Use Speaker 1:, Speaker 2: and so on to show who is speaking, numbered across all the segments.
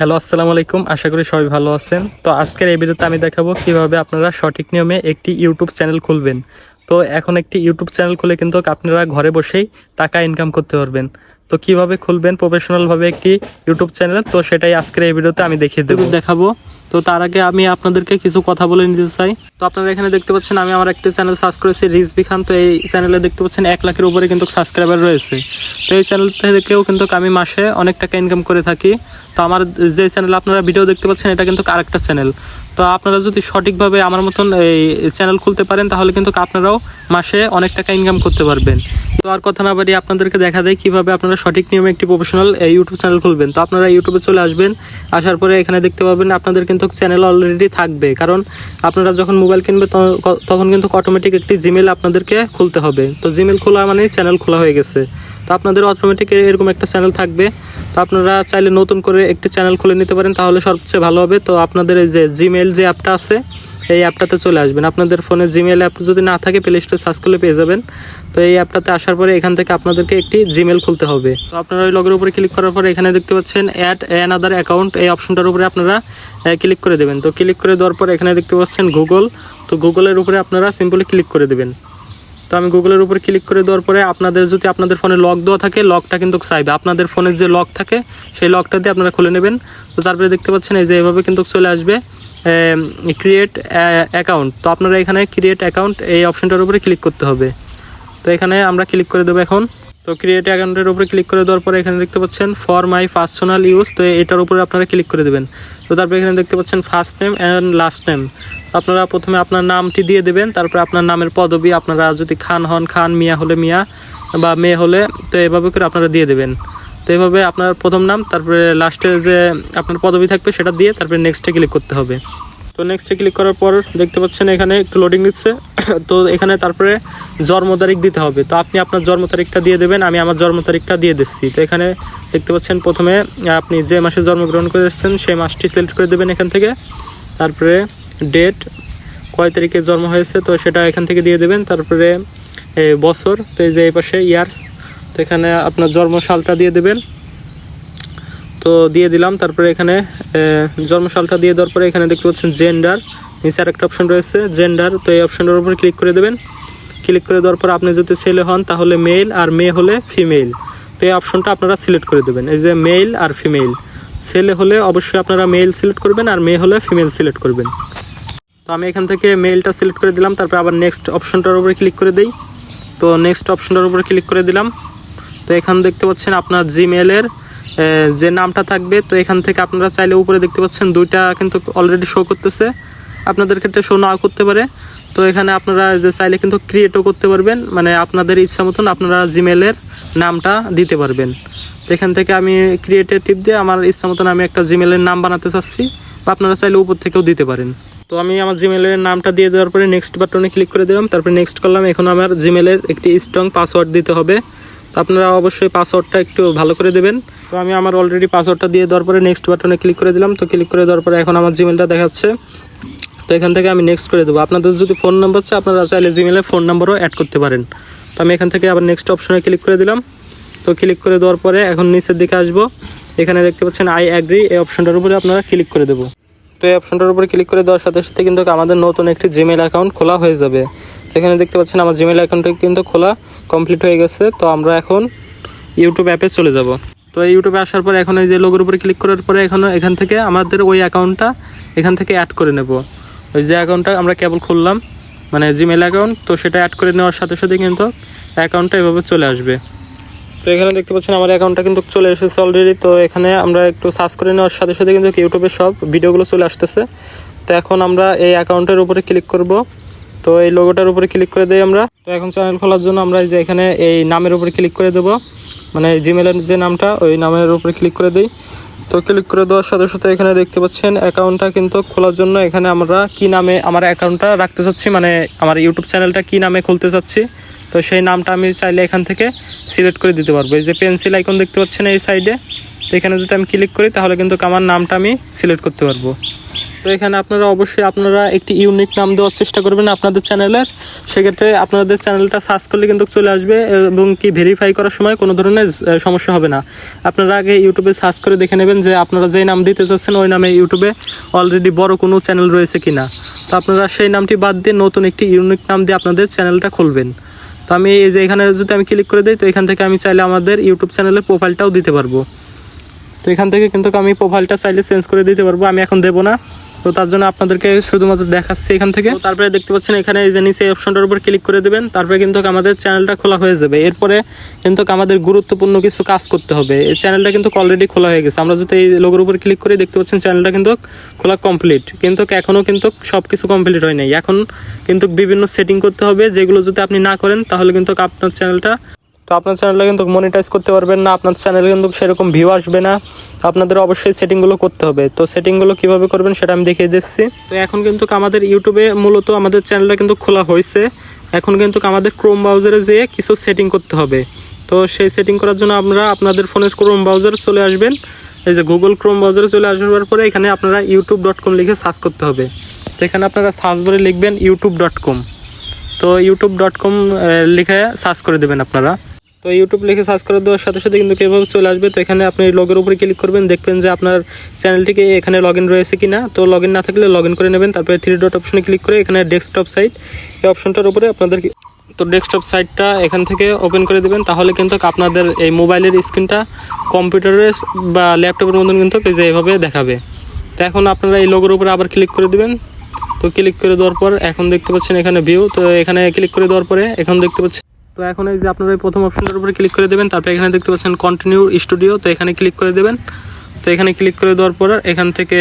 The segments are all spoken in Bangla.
Speaker 1: হ্যালো, আসসালামু আলাইকুম। আশা করি সবাই ভালো আছেন। তো আজকের এই ভিডিওতে আমি দেখাবো কীভাবে আপনারা সঠিক নিয়মে একটি ইউটিউব চ্যানেল খুলবেন। তো এখন একটি ইউটিউব চ্যানেল খুলে কিন্তু আপনারা ঘরে বসেই টাকা ইনকাম করতে পারবেন। তো কীভাবে খুলবেন? প্রফেশনালভাবে একটি ইউটিউব চ্যানেল। তো সেটাই আজকের এই ভিডিওতে আমি দেখিয়ে দেবো। দেখাবো। তো তার আগে আমি আপনাদেরকে কিছু কথা বলে নিতে চাই। তো আপনারা এখানে দেখতে পাচ্ছেন, আমি আমার একটি চ্যানেল সার্চ করেছি রিজবি খান তো এই চ্যানেলে দেখতে পাচ্ছেন, এক লাখের উপরে কিন্তু সাবস্ক্রাইবার রয়েছে। তো এই চ্যানেল থেকেও কিন্তু আমি মাসে অনেক টাকা ইনকাম করে থাকি। তো আমার যে চ্যানেল আপনারা ভিডিও দেখতে পাচ্ছেন, এটা কিন্তু আরেকটা চ্যানেল তো আপনারা যদি সঠিকভাবে আমার মতন এই চ্যানেল খুলতে পারেন, তাহলে কিন্তু আপনারাও মাসে অনেক টাকা ইনকাম করতে পারবেন। তো আর কথা না বাড়িয়ে আপনাদেরকে দেখা দেয় কীভাবে আপনারা সঠিক নিয়মে একটি প্রফেশনাল ইউটিউব চ্যানেল খুলবেন। তো আপনারা ইউটিউবে চলে আসবেন, আসার পরে এখানে দেখতে পাবেন, আপনাদের কিন্তু চ্যানেল অলরেডি থাকবে। কারণ আপনারা যখন মোবাইল কিনবে তখন কিন্তু অটোমেটিক একটি জিমেল আপনাদেরকে খুলতে হবে। তো জিমেল খোলা মানে চ্যানেল খোলা হয়ে গেছে। তো আপনাদের অটোমেটিক এরকম একটা চ্যানেল থাকবে। তো আপনারা চাইলে নতুন করে একটি চ্যানেল খুলে নিতে পারেন, তাহলে সবচেয়ে ভালো হবে। তো আপনাদের এই যে জিমেল যে অ্যাপটা আছে এই অ্যাপটাতে চলে আসবেন। আপনাদের ফোনে জিমেল অ্যাপ যদি না থাকে প্লে স্টোরে সার্চ করলে পেয়ে যাবেন। তো এই অ্যাপটাতে আসার পরে এখান থেকে আপনাদেরকে একটি জিমেল খুলতে হবে। তো আপনারা ওই লগের উপরে ক্লিক করার পরে এখানে দেখতে পাচ্ছেন অ্যাড অ্যানাদার অ্যাকাউন্ট এই অপশনটার উপরে আপনারা ক্লিক করে দেবেন। তো ক্লিক করে দেওয়ার পর এখানে দেখতে পাচ্ছেন গুগল তো গুগলের উপরে আপনারা সিম্পলি ক্লিক করে দেবেন। তো আমি গুগলের উপর ক্লিক করে দেওয়ার পরে আপনাদের, যদি আপনাদের ফোনে লক দেওয়া থাকে লকটা কিন্তু চাইবে। আপনাদের ফোনের যে লক থাকে, সেই লকটা দিয়ে আপনারা খুলে নেবেন। তো তারপরে দেখতে পাচ্ছেন এই যে এভাবে কিন্তু চলে আসবে। ক্রিয়েট অ্যাকাউন্ট তো আপনারা এখানে ক্রিয়েট অ্যাকাউন্ট এই অপশনটার উপরে ক্লিক করতে হবে। তো এখানে আমরা ক্লিক করে দেবো এখন। তো ক্রিয়েট অ্যাকাউন্টের উপরে ক্লিক করে দেওয়ার পরে এখানে দেখতে পাচ্ছেন ফর মাই পার্সোনাল ইউজ তো এটার উপরে আপনারা ক্লিক করে দেবেন। তো তারপরে এখানে দেখতে পাচ্ছেন first name and last name আপনারা প্রথমে আপনার নামটি দিয়ে দেবেন। তারপরে আপনার নামের পদবি, আপনারা যদি খান হন, খান মিয়া হলে মিয়া বা মেয়ে হলে, তো এভাবে করে আপনারা দিয়ে দেবেন। তো এভাবে আপনার প্রথম নাম, তারপরে লাস্টে যে আপনার পদবি থাকবে সেটা দিয়ে তারপরে নেক্সটে ক্লিক করতে হবে। তো নেক্সটে ক্লিক করার পর দেখতে পাচ্ছেন এখানে একটু লোডিং নিচ্ছে। তো এখানে তারপরে জন্ম তারিখ দিতে হবে। তো আপনি আপনার জন্ম তারিখটা দিয়ে দেবেন, আমি আমার জন্ম তারিখটা দিয়ে দিচ্ছি। তো এখানে দেখতে পাচ্ছেন প্রথমে আপনি যে মাসে জন্মগ্রহণ করেছেন সেই মাসটি সিলেক্ট করে দেবেন এখান থেকে। তারপরে ডেট কয় তারিখে জন্ম হয়েছে, তো সেটা এখান থেকে দিয়ে দেবেন। তারপরে বছর, তো এই যে এই পাশে ইয়ার্স তো এখানে আপনার জন্ম সালটা দিয়ে দেবেন। তো দিয়ে দিলাম তারপরে এখানে এ, জন্মসালটা দিয়ে দেওয়ার পরে এখানে দেখতে পাচ্ছেন জেন্ডার নিচে আরেকটা অপশন রয়েছে জেন্ডার তো এই অপশনটার উপর ক্লিক করে দেবেন। ক্লিক করে দেওয়ার পর আপনি যদি ছেলে হন তাহলে মেল আর মেয়ে হলে ফিমেল তো এই অপশনটা আপনারা সিলেক্ট করে দেবেন এই যে মেল আর ফিমেল ছেলে হলে অবশ্যই আপনারা মেল সিলেক্ট করবেন আর মেয়ে হলে ফিমেল সিলেক্ট করবেন। তো আমি এখান থেকে মেলটা সিলেক্ট করে দিলাম তারপর আবার নেক্সট অপশনটার উপরে ক্লিক করে দিই। তো নেক্সট অপশনটার উপরে ক্লিক করে দিলাম। তো এখানে দেখতে পাচ্ছেন আপনার জিমেলের যে নামটা থাকবে, তো এখান থেকে আপনারা চাইলে উপরে দেখতে পাচ্ছেন দুইটা কিন্তু অলরেডি শো করতেছে। আপনাদের ক্ষেত্রে শো নাও করতে পারে। তো এখানে আপনারা যে চাইলে কিন্তু ক্রিয়েটও করতে পারবেন। মানে আপনাদের ইচ্ছা মতন আপনারা জিমেলের নামটা দিতে পারবেন। তো এখান থেকে আমি ক্রিয়েটে টিপ দিয়ে আমার ইচ্ছা মতন আমি একটা জিমেলের নাম বানাতে চাচ্ছি। বা আপনারা চাইলে উপর থেকেও দিতে পারেন। তো আমি আমার জিমেলের নামটা দিয়ে দেওয়ার পরে নেক্সট বাটনে ক্লিক করে দিলাম। তারপরে নেক্সট করলাম। এখন আমার জিমেলের একটি স্ট্রং পাসওয়ার্ড দিতে হবে। তো আপনারা অবশ্যই পাসওয়ার্ডটা একটু ভালো করে দেবেন। তো আমি আমার অলরেডি পাসওয়ার্ডটা দিয়ে দেওয়ার পরে নেক্সট বাটনে ক্লিক করে দিলাম। তো ক্লিক করে দেওয়ার পরে এখন আমার জিমেলটা দেখাচ্ছে। তো এখান থেকে আমি নেক্সট করে দেবো। আপনাদের যদি ফোন নাম্বার চাই আপনারা চাইলে জিমেলে ফোন নাম্বারও অ্যাড করতে পারেন। তো আমি এখান থেকে আবার নেক্সট অপশনে ক্লিক করে দিলাম। তো ক্লিক করে দেওয়ার পরে এখন নিচের দিকে আসব। এখানে দেখতে পাচ্ছেন আই অ্যাগ্রি এই অপশনটার উপরে আপনারা ক্লিক করে দেবো। তো এই অপশনটার উপরে ক্লিক করে দেওয়ার সাথে সাথে কিন্তু আমাদের নতুন একটি জিমেল অ্যাকাউন্ট খোলা হয়ে যাবে। তো এখানে দেখতে পাচ্ছেন আমার জিমেল অ্যাকাউন্টটা কিন্তু খোলা। কমপ্লিট হয়ে গেছে, তো আমরা এখন ইউটিউব অ্যাপে চলে যাব। তো ইউটিউবে আসার পরে এখন এই যে লোগোর উপরে ক্লিক করার পরে এখন এখান থেকে আমাদের ওই অ্যাকাউন্টটা এখান থেকে অ্যাড করে নেব। ওই যে অ্যাকাউন্টটা আমরা কেবল খুললাম মানে জিমেল অ্যাকাউন্ট তো সেটা অ্যাড করে নেওয়ার সাথে সাথে কিন্তু অ্যাকাউন্টটা এভাবে চলে আসবে। তো এখানে দেখতে পাচ্ছেন আমার অ্যাকাউন্টটা কিন্তু চলে এসেছে অলরেডি তো এখানে আমরা একটু সার্চ করে নেওয়ার সাথে সাথে কিন্তু ইউটিউবে সব ভিডিওগুলো চলে আসতেছে। তো এখন আমরা এই অ্যাকাউন্টের উপরে ক্লিক করব। তো এই লোগোটার উপরে ক্লিক করে দিই আমরা। তো এখন চ্যানেল খোলার জন্য আমরা এই যে এখানে এই নামের উপরে ক্লিক করে দেবো। মানে জিমেলের যে নামটা, ওই নামের উপরে ক্লিক করে দিই। তো ক্লিক করে দেওয়ার সাথে সাথে এখানে দেখতে পাচ্ছেন অ্যাকাউন্টটা কিন্তু খোলার জন্য এখানে আমরা কি নামে আমার অ্যাকাউন্টটা রাখতে চাচ্ছি মানে আমার ইউটিউব চ্যানেলটা কি নামে খুলতে চাচ্ছি। তো সেই নামটা আমি চাইলে এখান থেকে সিলেক্ট করে দিতে পারব। এই যে পেন্সিল আইকন দেখতে পাচ্ছেন এই সাইডে তো এখানে যদি আমি ক্লিক করি, তাহলে কিন্তু আমার নামটা আমি সিলেক্ট করতে পারব। তো এখানে আপনারা অবশ্যই আপনারা একটি ইউনিক নাম দেওয়ার চেষ্টা করবেন আপনাদের চ্যানেলের সেক্ষেত্রে আপনাদের চ্যানেলটা সার্চ করলে কিন্তু চলে আসবে, এবং কি ভেরিফাই করার সময় কোনো ধরনের সমস্যা হবে না। আপনারা আগে ইউটিউবে সার্চ করে দেখে নেবেন যে আপনারা যেই নাম দিতে চাচ্ছেন ওই নামে ইউটিউবে অলরেডি বড় কোনো চ্যানেল রয়েছে কি না তো আপনারা সেই নামটি বাদ দিয়ে নতুন একটি ইউনিক নাম দিয়ে আপনাদের চ্যানেলটা খুলবেন। তো আমি এই যে এখানে যদি আমি ক্লিক করে দিই, তো এখান থেকে আমি চাইলে আমাদের ইউটিউব চ্যানেলের প্রোফাইলটাও দিতে পারব। তো এখান থেকে কিন্তু আমি প্রোফাইলটা চাইলে চেঞ্জ করে দিতে পারব, আমি এখন দেবো না। তো তার জন্য আপনাদেরকে শুধুমাত্র দেখাচ্ছি এখান থেকে। তারপরে দেখতে পাচ্ছেন এখানে এই যে নিচে অপশনটার উপর ক্লিক করে দেবেন, তারপরে কিন্তু আমাদের চ্যানেলটা খোলা হয়ে যাবে। এরপরে কিন্তু আমাদের গুরুত্বপূর্ণ কিছু কাজ করতে হবে। এই চ্যানেলটা কিন্তু অলরেডি খোলা হয়ে গেছে। আমরা যদি এই লোগোর উপর ক্লিক করি, দেখতে পাচ্ছেন চ্যানেলটা কিন্তু খোলা কমপ্লিট কিন্তু এখনও কিন্তু সব কিছু কমপ্লিট হয় নাই। এখন কিন্তু বিভিন্ন সেটিং করতে হবে। যেগুলো যদি আপনি না করেন, তাহলে কিন্তু আপনার চ্যানেলটা তো আপনার চ্যানেলটা কিন্তু মনিটাইজ করতে পারবেন না, আপনার চ্যানেলে কিন্তু সেরকম ভিউ আসবে না। তো আপনাদের অবশ্যই সেটিংগুলো করতে হবে। তো সেটিংগুলো কীভাবে করবেন সেটা আমি দেখিয়ে দিচ্ছি। তো এখন কিন্তু আমাদের ইউটিউবে মূলত আমাদের চ্যানেলটা কিন্তু খোলা হয়েছে। এখন কিন্তু আমাদের ক্রোম ব্রাউজারে যেয়ে কিছু সেটিং করতে হবে। তো সেই সেটিং করার জন্য আপনারা আপনাদের ফোনের ক্রোম ব্রাউজারে চলে আসবেন। এই যে গুগল ক্রোম ব্রাউজারে চলে আসবার পরে এখানে আপনারা ইউটিউব ডট কম লিখে সার্চ করতে হবে। তো এখানে আপনারা সার্চ বারে লিখবেন ইউটিউব ডট কম তো ইউটিউব ডট কম লিখে সার্চ করে দেবেন আপনারা। তো ইউটিউব লিখে সার্চ করে দেওয়ার সাথে সাথে কিন্তু এভাবে চলে আসবে। তো এখানে আপনি লগের উপরে ক্লিক করবেন, দেখবেন যে আপনার চ্যানেলটিকে এখানে লগ রয়েছে কিনা। তো লগ না থাকলে লগ করে নেবেন। তারপরে থ্রি ডট অপশনে ক্লিক করে এখানে ডেস্কটপ সাইট এই অপশনটার উপরে আপনাদের তো ডেস্কটপ সাইটটা এখান থেকে ওপেন করে দেবেন। তাহলে কিন্তু আপনাদের এই মোবাইলের স্ক্রিনটা কম্পিউটারের বা ল্যাপটপের মতন কিন্তু যে এভাবে দেখাবে। তো এখন আপনারা এই লোগোর উপরে আবার ক্লিক করে দেবেন। তো ক্লিক করে দেওয়ার পর এখন দেখতে পাচ্ছেন এখানে ভিউ তো এখানে ক্লিক করে দেওয়ার পরে এখন দেখতে পাচ্ছেন তো এখন এই যে আপনারা এই প্রথম অপশনটার উপরে ক্লিক করে দেবেন, তারপরে এখানে দেখতে পাচ্ছেন কন্টিনিউ স্টুডিও তো এখানে ক্লিক করে দেবেন। তো এখানে ক্লিক করে দেওয়ার পর এখান থেকে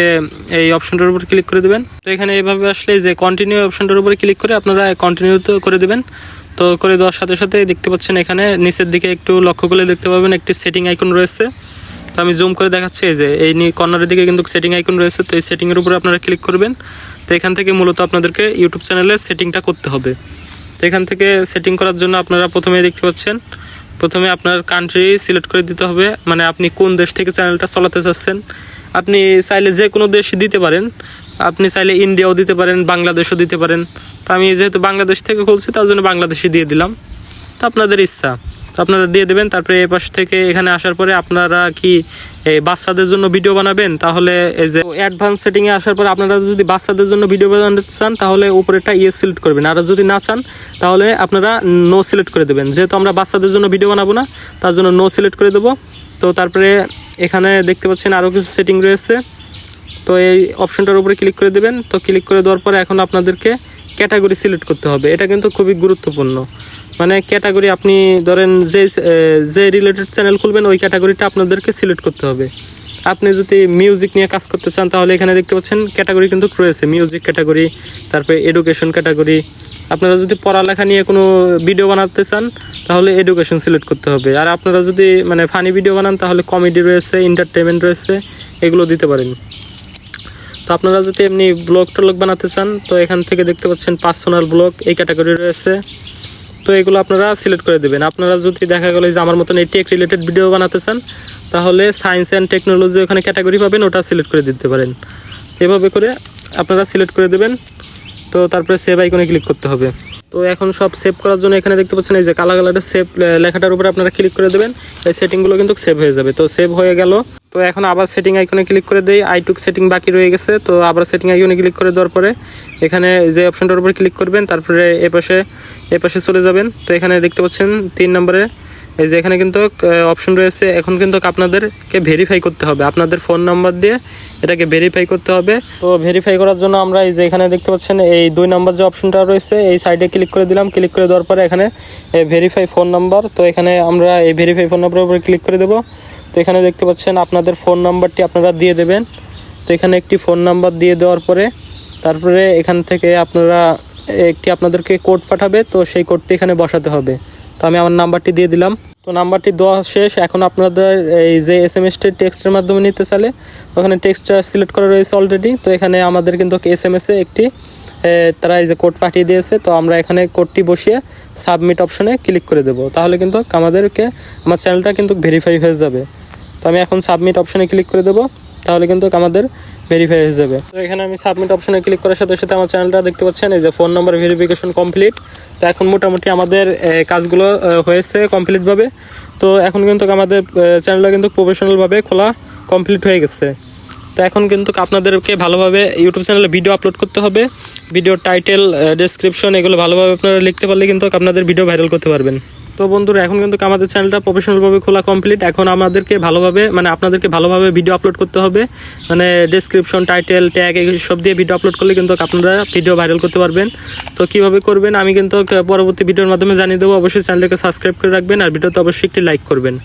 Speaker 1: এই অপশনটার উপর ক্লিক করে দেবেন। তো এখানে এইভাবে আসলে যে কন্টিনিউ অপশনটার উপরে ক্লিক করে আপনারা কন্টিনিউ তো করে দেবেন। তো করে দেওয়ার সাথে সাথে দেখতে পাচ্ছেন এখানে নিচের দিকে একটু লক্ষ্য করলে দেখতে পাবেন একটি সেটিং আইকন রয়েছে। তো আমি জুম করে দেখাচ্ছি এই যে এই কর্নারের দিকে কিন্তু সেটিং আইকন রয়েছে, তো এই সেটিংয়ের উপরে আপনারা ক্লিক করবেন। তো এখান থেকে মূলত আপনাদেরকে ইউটিউব চ্যানেলে সেটিংটা করতে হবে। এখান থেকে সেটিং করার জন্য আপনারা প্রথমে দেখতে পাচ্ছেন, প্রথমে আপনার কান্ট্রি সিলেক্ট করে দিতে হবে মানে আপনি কোন দেশ থেকে চ্যানেলটা চালাতে চাচ্ছেন। আপনি চাইলে যে কোনো দেশ দিতে পারেন, আপনি চাইলে ইন্ডিয়াও দিতে পারেন বাংলাদেশও দিতে পারেন। তো আমি যেহেতু বাংলাদেশ থেকে খুলছি, তার জন্য বাংলাদেশে দিয়ে দিলাম। তো আপনাদের ইচ্ছা। তো আপনারা দিয়ে দেবেন, তারপরে এই পাশ থেকে এখানে আসার পরে আপনারা কি, এই বাচ্চাদের জন্য ভিডিও বানাবেন? তাহলে এই যে অ্যাডভান্স সেটিংয়ে আসার পরে আপনারা যদি বাচ্চাদের জন্য ভিডিও বানাতে চান, তাহলে উপরেটা ইয়ে সিলেক্ট করবেন। আর যদি না চান, তাহলে আপনারা নো সিলেক্ট করে দেবেন। যেহেতু আমরা বাচ্চাদের জন্য ভিডিও বানাবো না, তার জন্য নো সিলেক্ট করে দেবো। তো তারপরে এখানে দেখতে পাচ্ছেন আরও কিছু সেটিং রয়েছে। তো এই অপশনটার উপরে ক্লিক করে দেবেন। তো ক্লিক করে দেওয়ার পরে এখন আপনাদেরকে ক্যাটাগরি সিলেক্ট করতে হবে। এটা কিন্তু খুবই গুরুত্বপূর্ণ। মানে ক্যাটাগরি আপনি ধরেন যে যে রিলেটেড চ্যানেল খুলবেন, ওই ক্যাটাগরিটা আপনাদেরকে সিলেক্ট করতে হবে। আপনি যদি মিউজিক নিয়ে কাজ করতে চান, তাহলে এখানে দেখতে পাচ্ছেন ক্যাটাগরি কিন্তু রয়েছে। মিউজিক ক্যাটাগরি তারপরে এডুকেশন ক্যাটাগরি আপনারা যদি পড়ালেখা নিয়ে কোনো ভিডিও বানাতে চান, তাহলে এডুকেশন সিলেক্ট করতে হবে। আর আপনারা যদি মানে ফানি ভিডিও বানান, তাহলে কমেডি রয়েছে এন্টারটেনমেন্ট রয়েছে, এগুলো দিতে পারেন। তো আপনারা যদি এমনি ব্লগ টলগ বানাতে চান, তো এখান থেকে দেখতে পাচ্ছেন পার্সোনাল ব্লগ এই ক্যাটাগরি রয়েছে। তো এগুলো আপনারা সিলেক্ট করে দেবেন। আপনারা যদি দেখা গেলো যে আমার মতন এই টেক রিলেটেড ভিডিও বানাতে চান, তাহলে সায়েন্স অ্যান্ড টেকনোলজি ওখানে ক্যাটাগরি পাবেন, ওটা সিলেক্ট করে দিতে পারেন। এভাবে করে আপনারা সিলেক্ট করে দেবেন। তো তারপরে সেভ আইকনে ক্লিক করতে হবে। তো এখন সব সেভ করার জন্য এখানে দেখতে পাচ্ছেন এই যে কালা কালারটা সেভ লেখাটার উপরে আপনারা ক্লিক করে দেবেন, এই সেটিংগুলো কিন্তু সেভ হয়ে যাবে। তো সেভ হয়ে গেল। তো এখন আবার সেটিং আইকনে ক্লিক করে দেই আইটুক সেটিং বাকি রয়ে গেছে। তো আবার সেটিং আইকনে ক্লিক করে দেওয়ার পরে এখানে যে অপশনটার উপরে ক্লিক করবেন, তারপরে এপাশে এপাশে চলে যাবেন। তো এখানে দেখতে পাচ্ছেন তিন নম্বরে এই যে এখানে কিন্তু অপশন রয়েছে। এখন কিন্তু আপনাদেরকে ভেরিফাই করতে হবে। আপনাদের ফোন নাম্বার দিয়ে এটাকে ভেরিফাই করতে হবে। তো ভেরিফাই করার জন্য আমরা এই যে এখানে দেখতে পাচ্ছেন, এই দুই নাম্বার যে অপশনটা রয়েছে, এই সাইডে ক্লিক করে দিলাম। ক্লিক করে দেওয়ার পরে এখানে ভেরিফাই ফোন নাম্বার তো এখানে আমরা এই ভেরিফাই ফোন নাম্বারের উপরে ক্লিক করে দেবো। তো এখানে দেখতে পাচ্ছেন, আপনাদের ফোন নাম্বারটি আপনারা দিয়ে দেবেন। তো এখানে একটি ফোন নাম্বার দিয়ে দেওয়ার পরে, তারপরে এখান থেকে আপনারা একটি আপনাদেরকে কোড পাঠাবে। তো সেই কোডটি এখানে বসাতে হবে। তো আমি আমার নাম্বারটি দিয়ে দিলাম। তো নাম্বারটি দেওয়া শেষ। এখন আপনাদের এই যে এস এম এসটি টেক্সটের মাধ্যমে নিতে চাইলে, ওখানে টেক্সটটা সিলেক্ট করা রয়েছে অলরেডি তো এখানে আমাদের কিন্তু এস এম এসে একটি তারা এই যে কোড পাঠিয়ে দিয়েছে। তো আমরা এখানে কোডটি বসিয়ে সাবমিট অপশনে ক্লিক করে দেবো। তাহলে কিন্তু আমাদেরকে, আমার চ্যানেলটা কিন্তু ভেরিফাই হয়ে যাবে। তো আমি এখন সাবমিট অপশনে ক্লিক করে দেবো। তাহলে কিন্তু আমাদের ভেরিফাই হয়ে যাবে। তো এখানে আমি সাবমিট অপশনে ক্লিক করার সাথে সাথে আমার চ্যানেলটা দেখতে পাচ্ছেন, এই যে ফোন নাম্বার ভেরিফিকেশন কমপ্লিট তো এখন মোটামুটি আমাদের কাজগুলো হয়েছে কমপ্লিটভাবে তো এখন কিন্তু আমাদের চ্যানেলটা কিন্তু প্রফেশনালভাবে খোলা কমপ্লিট হয়ে গেছে। তো এখন কিন্তু আপনাদেরকে ভালোভাবে ইউটিউব চ্যানেলে ভিডিও আপলোড করতে হবে। ভিডিওর টাইটেল ডেসক্রিপশন এগুলো ভালোভাবে আপনারা লিখতে পারলে কিন্তু আপনাদের ভিডিও ভাইরাল করতে পারবেন। তো বন্ধুরা, এখন কিন্তু আমাদের চ্যানেলটা প্রফেশনালভাবে খোলা কমপ্লিট এখন আমাদেরকে ভালোভাবে মানে আপনাদেরকে ভালোভাবে ভিডিও আপলোড করতে হবে। মানে ডেসক্রিপশন টাইটেল ট্যাগ সব দিয়ে ভিডিও আপলোড করলে কিন্তু আপনারা ভিডিও ভাইরাল করতে পারবেন। তো কীভাবে করবেন, আমি কিন্তু পরবর্তী ভিডিওর মাধ্যমে জানিয়ে দেবো। অবশ্যই চ্যানেলটাকে সাবস্ক্রাইব করে রাখবেন আর ভিডিওতে অবশ্যই একটি লাইক করবেন।